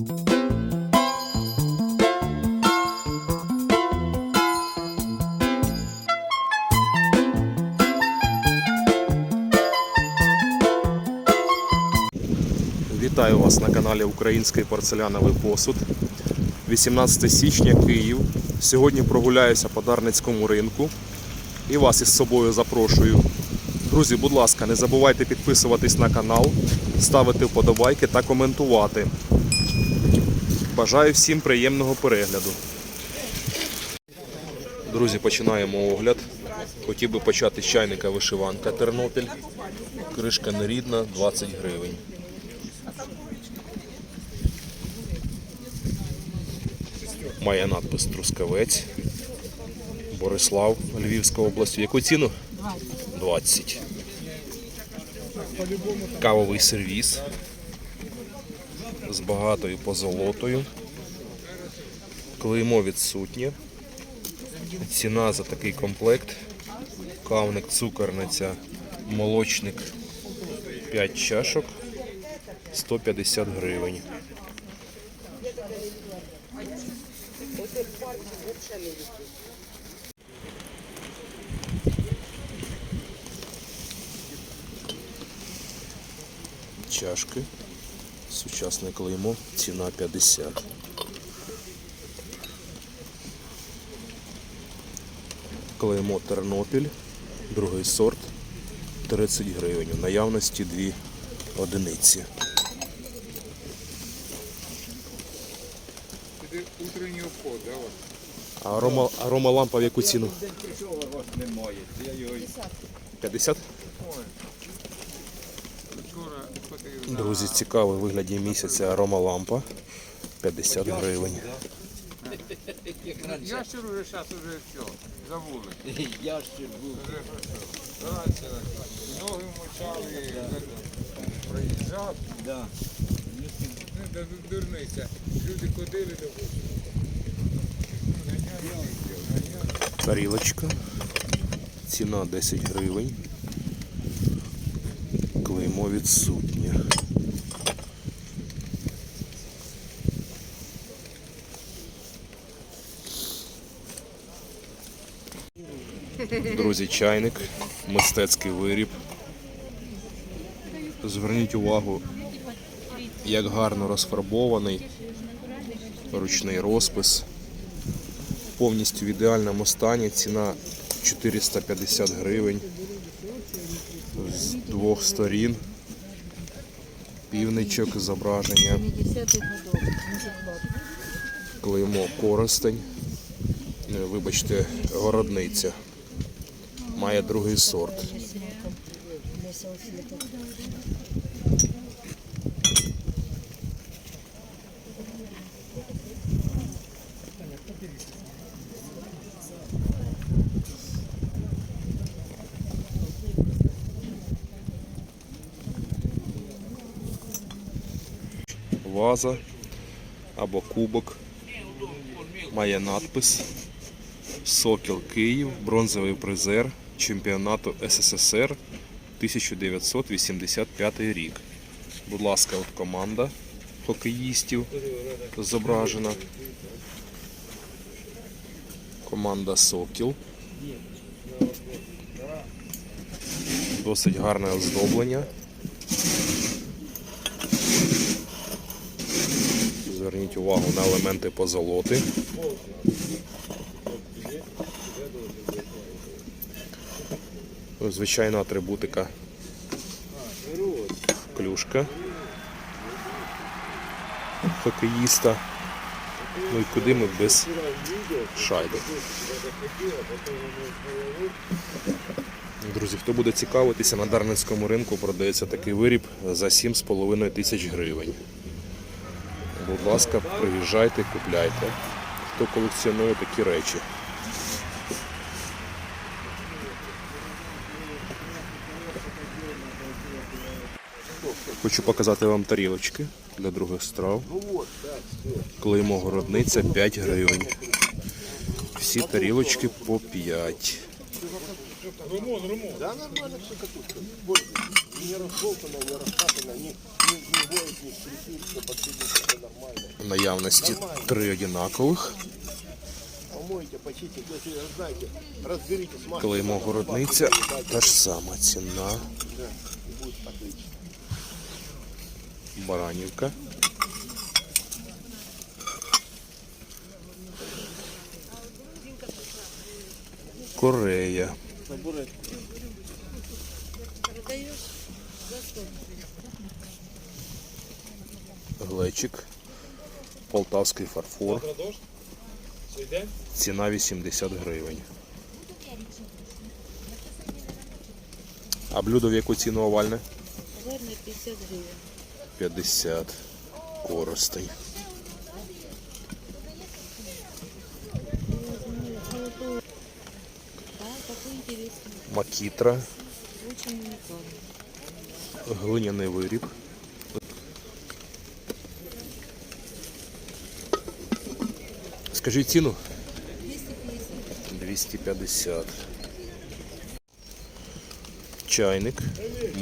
Вітаю вас на каналі Український порцеляновий посуд. 18 січня, Київ. Сьогодні прогуляюся по Дарницькому ринку і вас із собою запрошую. Друзі, будь ласка, не забувайте підписуватись на канал, ставити вподобайки та коментувати. Бажаю всім приємного перегляду. Друзі, починаємо огляд. Хотів би почати з чайника вишиванка Тернопіль. Кришка нерідна, 20 гривень. Має надпис Трускавець. Борислав, Львівська область. В яку ціну? 20. Кавовий сервіс з багатою позолотою. Клеймо відсутнє. Ціна за такий комплект. Кавник, цукорниця, молочник 5 чашок 150 гривень. Чашки. Сучасне клеймо. Ціна 50. Клеймо Тернопіль. Другий сорт. 30 гривень. У наявності дві одиниці. Це утренній обход, да? А арома, лампа в яку ціну? Немає. Я його 50? Друзі, цікавий вигляді місяця арома лампа. 50 гривень. Ящер уже зараз уже все, забули. Ящик був. Вже все. Раніше ноги мочали, проїжджав. Да. Ну, дурниця. Люди ходили до Тарілочка. Ціна 10 гривень. Клеймо відсутнє. Друзі, чайник, мистецький виріб. Зверніть увагу, як гарно розфарбований, ручний розпис повністю в ідеальному стані. Ціна 450 гривень двох сторін. Півничок зображення, 70-х годов. Мужик клеймо Коростень. Е, Вибачте, городниця. Має другий сорт. для салфеток. Ваза або кубок. Має надпис Сокіл Київ, бронзовий призер чемпіонату СССР 1985 рік. Будь ласка, от команда хокеїстів зображена. Команда Сокіл. Досить гарне оздоблення. Зверніть увагу на елементи позолоти. Звичайна атрибутика. Клюшка. Хокеїста. Ну і куди ми без шайби. Друзі, хто буде цікавитися, на Дарницькому ринку продається такий виріб за 7,5 тисяч гривень. Будь ласка, приїжджайте, купляйте. Хто колекціонує такі речі. Хочу показати вам тарілочки для других страв. Клеймо городниця 5 гривень. Всі тарілочки по 5. Да, нормально все катушка. Не разболтано, не раскатано, не, не, не воет, не скрипит, все нормально. Наявності три одинакових. Клеймо городниця, та ж сама ціна. Баранівка. Корея. Глечик. Полтавський фарфор. Ціна 80 гривень. А блюдо в яку ціну овальне? Гарний 50 гривень. 50 коростень. Да, такой интересный. Макітра, глиняний виріб. Скажіть ціну? 250. Чайник,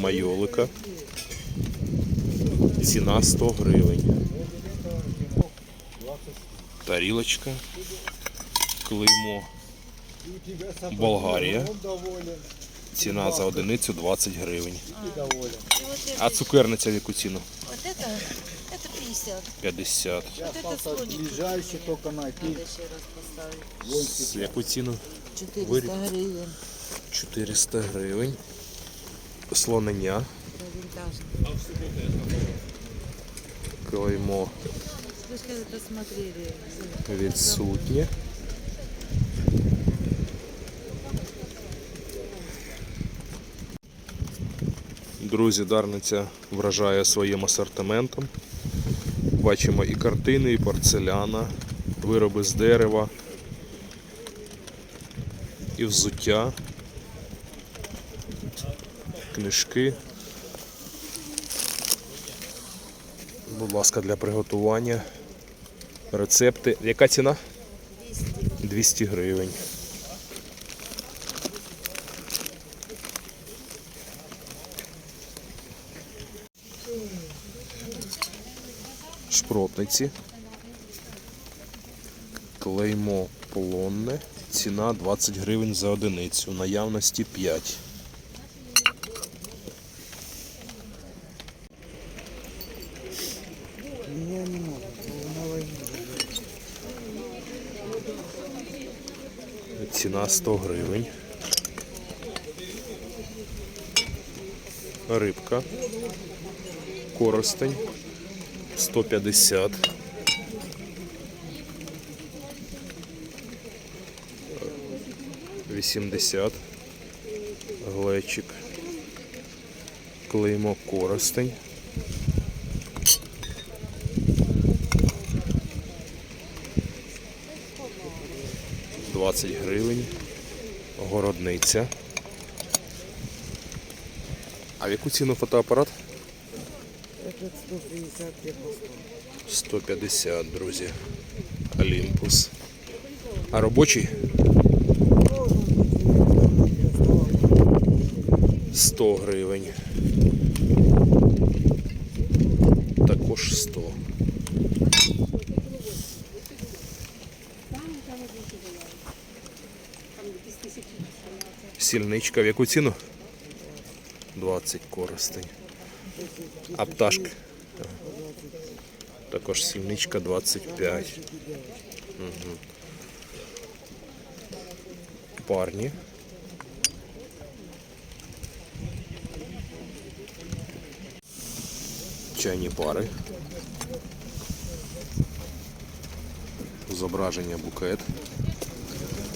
майолика. Ціна 100 гривень. Тарілочка. Клеймо. Болгарія. Ціна за одиницю 20 гривень. А цукерниця в яку ціну? вот это, это 50. 50. Вот это слоник. Ближайший только найти. Надо еще раз поставить. З яку ціну? 400 Вырез. гривен. 400 гривень. Слонення. Это винтажный. Клеймо Вы же когда-то смотрели. відсутнє. Друзі, Дарниця вражає своїм асортиментом. Бачимо і картини, і порцеляна, вироби з дерева, і взуття, книжки. Будь ласка, для приготування. Рецепти. Яка ціна? 200 гривень. Шпротниці. Клеймо полонне. Ціна 20 гривень за одиницю. Наявності 5. Меня не надо, на войне. Ціна 100 гривень. Рибка. Коростень. 150. Вісімдесят. Глечик. Клеймо коростень. Двадцять гривень. Городниця. А в яку ціну фотоапарат? Это 150 друзі. Олімпус. А робочий? 100 гривень. Також 100. Сільничка в яку ціну? 20 коростень. А пташки? Також сільничка 25. Угу. Парні. Чайні пари. Зображення букет.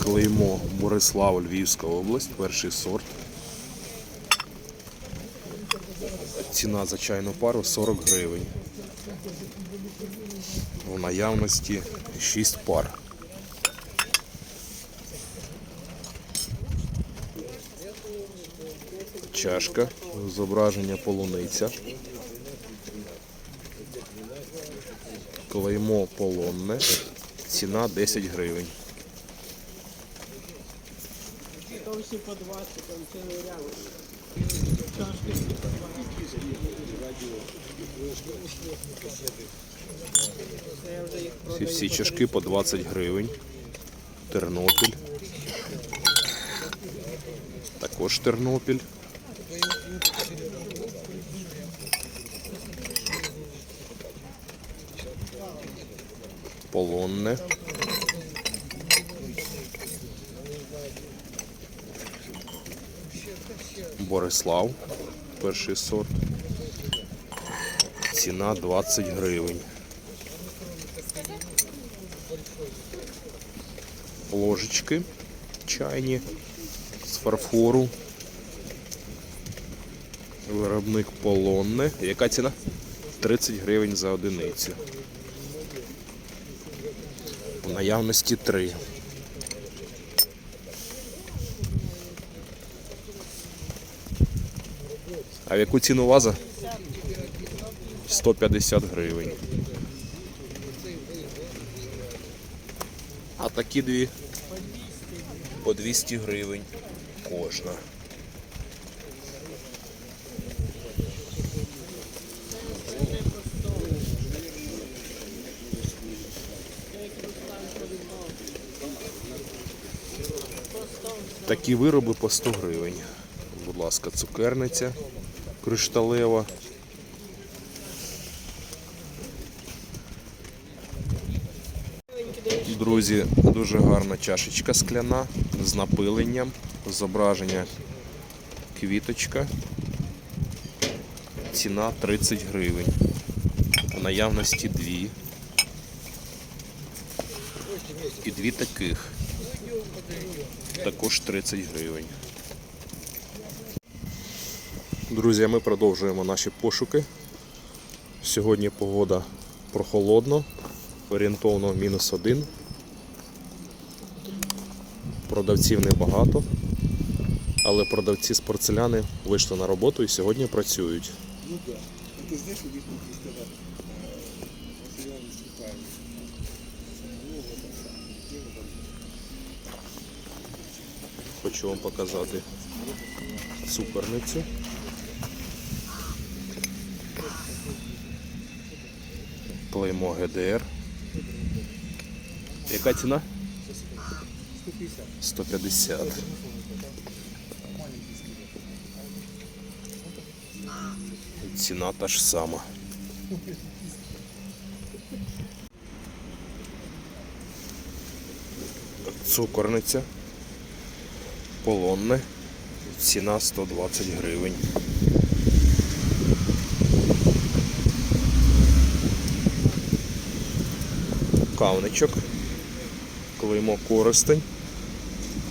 Клеймо Борислав, Львівська область, перший сорт. Ціна за чайну пару 40 гривень. У наявності 6 пар. Чашка, зображення полуниця. Клеймо полонне. Ціна 10 гривень. Ці всі чашки по 20 гривень. Тернопіль. Також Тернопіль. Полонне. Борислав. Перший сорт. Ціна 20 гривень. Ложечки чайні з фарфору. Виробник полонне. Яка ціна? 30 гривень за одиницю. В наявності 3. А в яку ціну ваза? 150 гривень. А такі дві по 200 гривень кожна. Такі вироби по 100 гривень. Будь ласка, цукерниця кришталева. Друзі, дуже гарна чашечка скляна з напиленням, зображення квіточка. Ціна 30 гривень. В наявності дві. І дві таких. Також 30 гривень. Друзі, ми продовжуємо наші пошуки. Сьогодні погода прохолодно, орієнтовно мінус один. Продавців небагато, але продавці з порцеляни вийшли на роботу і сьогодні працюють. Ну так. Хочу вам показати цукорницю. Клеймо ГДР. Яка ціна? 150. Ціна та ж сама. Цукорниця. Полонне. Ціна 120 гривень. Кавничок. Клеймо Коростень.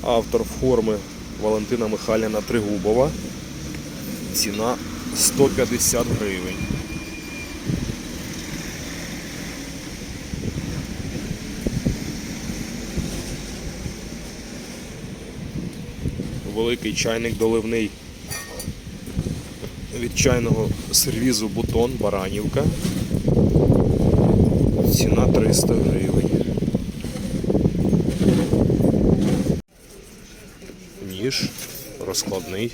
Автор форми Валентина Михайлівна Тригубова. Ціна 150 гривень. Великий чайник доливний від чайного сервізу Бутон Баранівка. Ціна 300 гривень. Ніж розкладний.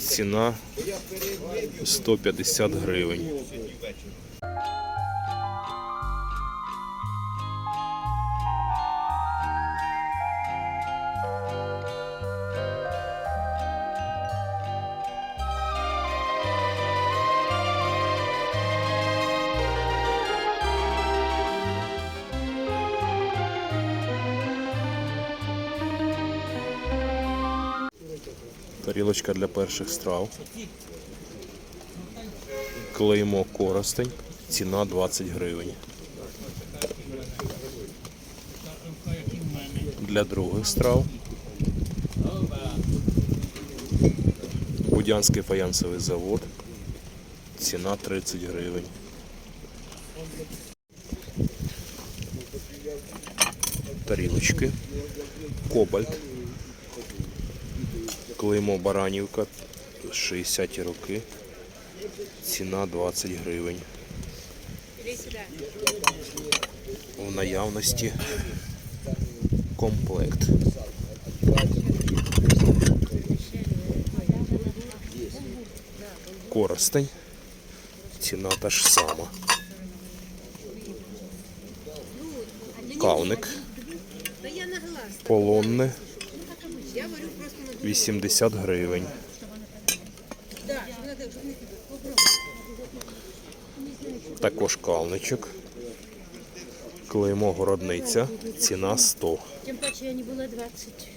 Ціна 150 гривень. Тарілочка для перших страв. Клеймо коростень. Ціна 20 гривень. Для других страв. Будянський фаянсовий завод. Ціна 30 гривень. Тарілочки. Кобальт. Клеймо Баранівка 60 роки. Ціна 20 гривень. В наявності комплект. Коростень. Ціна та ж сама. Кавник. Полонне. 80 гривень. Також кавничок. Клеймо городниця. Ціна 100. Тим паче я не була 20.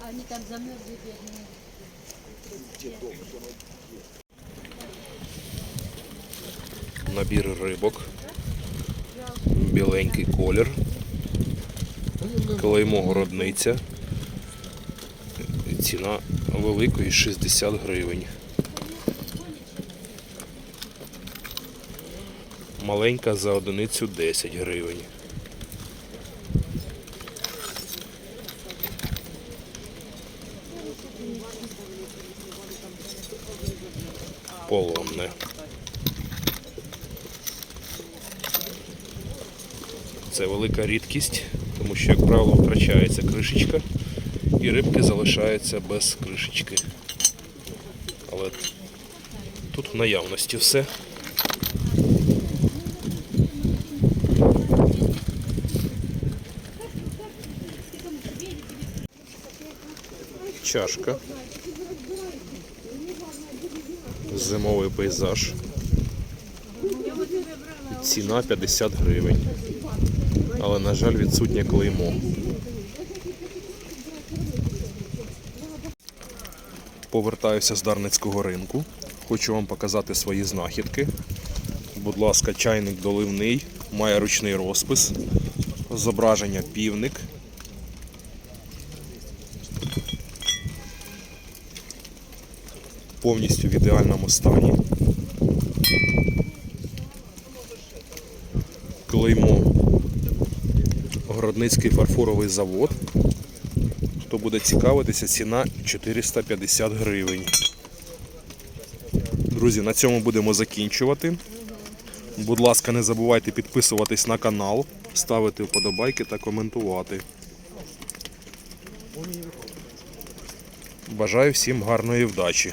А вони там замерзли бідні. Набір рибок. Біленький колір. Клеймо городниця. Ціна великої 60 гривень. Маленька за одиницю 10 гривень. Полонне. Це велика рідкість, тому що, як правило, втрачається кришечка і рибки залишаються без кришечки. Але тут в наявності все. Чашка. Зимовий пейзаж. Ціна 50 гривень. Але, на жаль, відсутнє клеймо. Повертаюся з Дарницького ринку. Хочу вам показати свої знахідки. Будь ласка, чайник доливний, має ручний розпис, зображення півник. Повністю в ідеальному стані. Клеймо Городницький фарфоровий завод. Хто буде цікавитися, ціна 450 гривень. Друзі, на цьому будемо закінчувати. Будь ласка, не забувайте підписуватись на канал, ставити вподобайки та коментувати. Бажаю всім гарної вдачі!